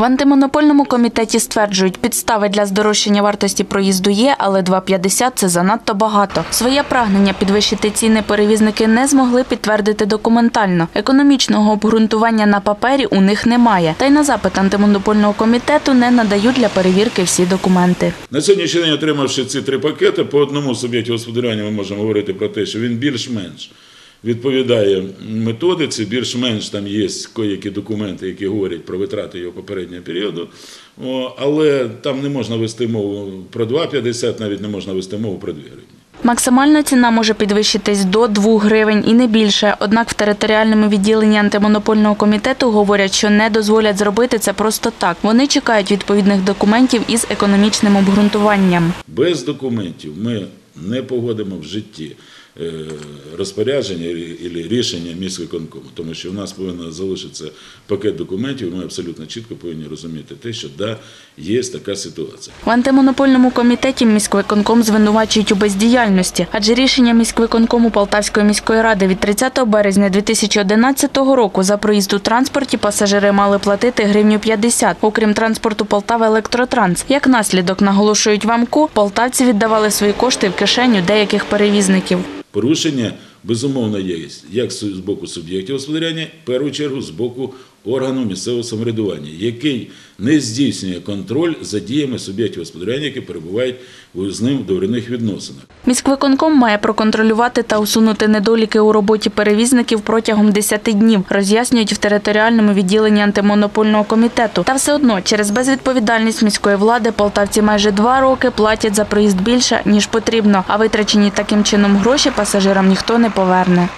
В антимонопольному комітеті стверджують, підстави для здорожчання вартості проїзду є, але 2,50 – це занадто багато. Своє прагнення підвищити ціни перевізники не змогли підтвердити документально. Економічного обґрунтування на папері у них немає. Та й на запит антимонопольного комітету не надають для перевірки всі документи. На сьогоднішній день, отримавши ці три пакети, по одному суб'єкті господарювання ми можемо говорити про те, що він більш-менш відповідає методиці, більш-менш там є коякі документи, які говорять про витрати його попереднього періоду. Але там не можна вести мову про 2,50, навіть не можна вести мову про 2 гривні. Максимальна ціна може підвищитись до 2 гривень і не більше. Однак в територіальному відділенні антимонопольного комітету говорять, що не дозволять зробити це просто так. Вони чекають відповідних документів із економічним обґрунтуванням. Без документів ми не погодимо в житті розпорядження і рішення міськвиконкому, тому що в нас повинен залишитися пакет документів, ми абсолютно чітко повинні розуміти те, що да, є така ситуація. В антимонопольному комітеті міськвиконком звинувачують у бездіяльності, адже рішення міськвиконкому Полтавської міської ради від 30 березня 2011 року за проїзд у транспорті пасажири мали платити гривню 50, окрім транспорту Полтава Електротранс. Як наслідок, наголошують в АМКУ, полтавці віддавали свої кошти в кишеню деяких перевізників. Порушення безумовно є. Як з боку суб'єктів господарювання, в першу чергу з боку органу місцевого самоврядування, який не здійснює контроль за діями суб'єктів господарювання, які перебувають з ним в договірних відносинах. Міськвиконком має проконтролювати та усунути недоліки у роботі перевізників протягом 10 днів, роз'яснюють в територіальному відділенні антимонопольного комітету. Та все одно через безвідповідальність міської влади полтавці майже два роки платять за проїзд більше ніж потрібно, а витрачені таким чином гроші пасажирам ніхто не поверне.